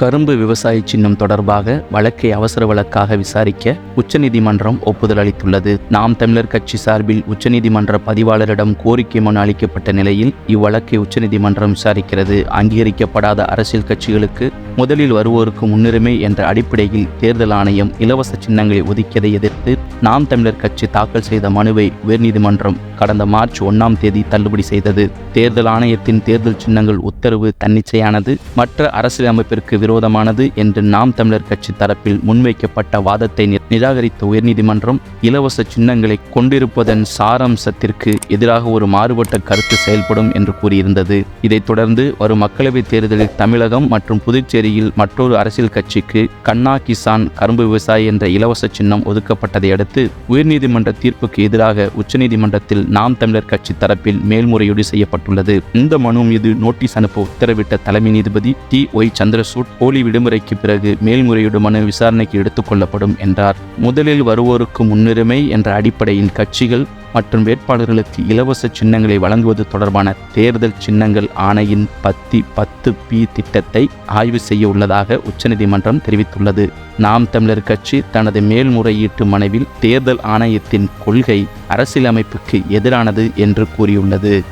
கரும்பு விவசாய சின்னம் தொடர்பாக வழக்கை அவசர வழக்காக விசாரிக்க உச்சநீதிமன்றம் ஒப்புதல் அளித்துள்ளது. நாம் தமிழர் கட்சி சார்பில் உச்சநீதிமன்ற பதிவாளரிடம் கோரிக்கை மனு அளிக்கப்பட்ட நிலையில் இவ்வழக்கை உச்சநீதிமன்றம் விசாரிக்கிறது. அங்கீகரிக்கப்படாத அரசியல் கட்சிகளுக்கு முதலில் வருவோருக்கு முன்னுரிமை என்ற அடிப்படையில் தேர்தல் ஆணையம் இலவச சின்னங்களை ஒதுக்கியதை எதிர்த்து நாம் தமிழர் கட்சி தாக்கல் செய்த மனுவை உயர்நீதிமன்றம் கடந்த மார்ச் ஒன்றாம் தேதி தள்ளுபடி செய்தது. தேர்தல் ஆணையத்தின் தேர்தல் சின்னங்கள் உத்தரவு தன்னிச்சையானது மற்ற அரசியல் அமைப்பிற்கு விரோதமானது என்று நாம் தமிழர் கட்சி தரப்பில் முன்வைக்கப்பட்ட வாதத்தை நிராகரித்த உயர்நீதிமன்றம் இலவச சின்னங்களை கொண்டிருப்பதன் சாராம்சத்திற்கு எதிராக ஒரு மாறுபட்ட கருத்து செயல்படும் என்று கூறியிருந்தது. இதைத் தொடர்ந்து வரும் மக்களவைத் தேர்தலில் தமிழகம் மற்றும் புதுச்சேரியில் மற்றொரு அரசியல் கட்சிக்கு கண்ணா கிசான் கரும்பு விவசாயி என்ற இலவச சின்னம் ஒதுக்கப்பட்டதை அடுத்து உயர்நீதிமன்ற தீர்ப்புக்கு எதிராக உச்சநீதிமன்றத்தில் நாம் தமிழர் கட்சி தரப்பில் மேல்முறையீடு செய்யப்பட்டுள்ளது. இந்த மனு மீது நோட்டீஸ் அனுப்ப உத்தரவிட்ட தலைமை நீதிபதி டி. ஒய். சந்திரசூட் போலி விடுமுறைக்கு பிறகு மேல்முறையீடு மனு விசாரணைக்கு எடுத்துக் கொள்ளப்படும் என்றார். முதலில் வருவோருக்கு முன்னுரிமை என்ற அடிப்படையில் கட்சிகள் மற்றும் வேட்பாளர்களுக்கு இலவச சின்னங்களை வழங்குவது தொடர்பான தேர்தல் சின்னங்கள் ஆணையின் பத்தி பத்து பி திட்டத்தை ஆய்வு செய்ய உள்ளதாக உச்சநீதிமன்றம் தெரிவித்துள்ளது. நாம் தமிழர் கட்சி தனது மேல்முறையீட்டு மனுவில் தேர்தல் ஆணையத்தின் கொள்கை அரசியலமைப்புக்கு எதிரானது என்று கூறியுள்ளது.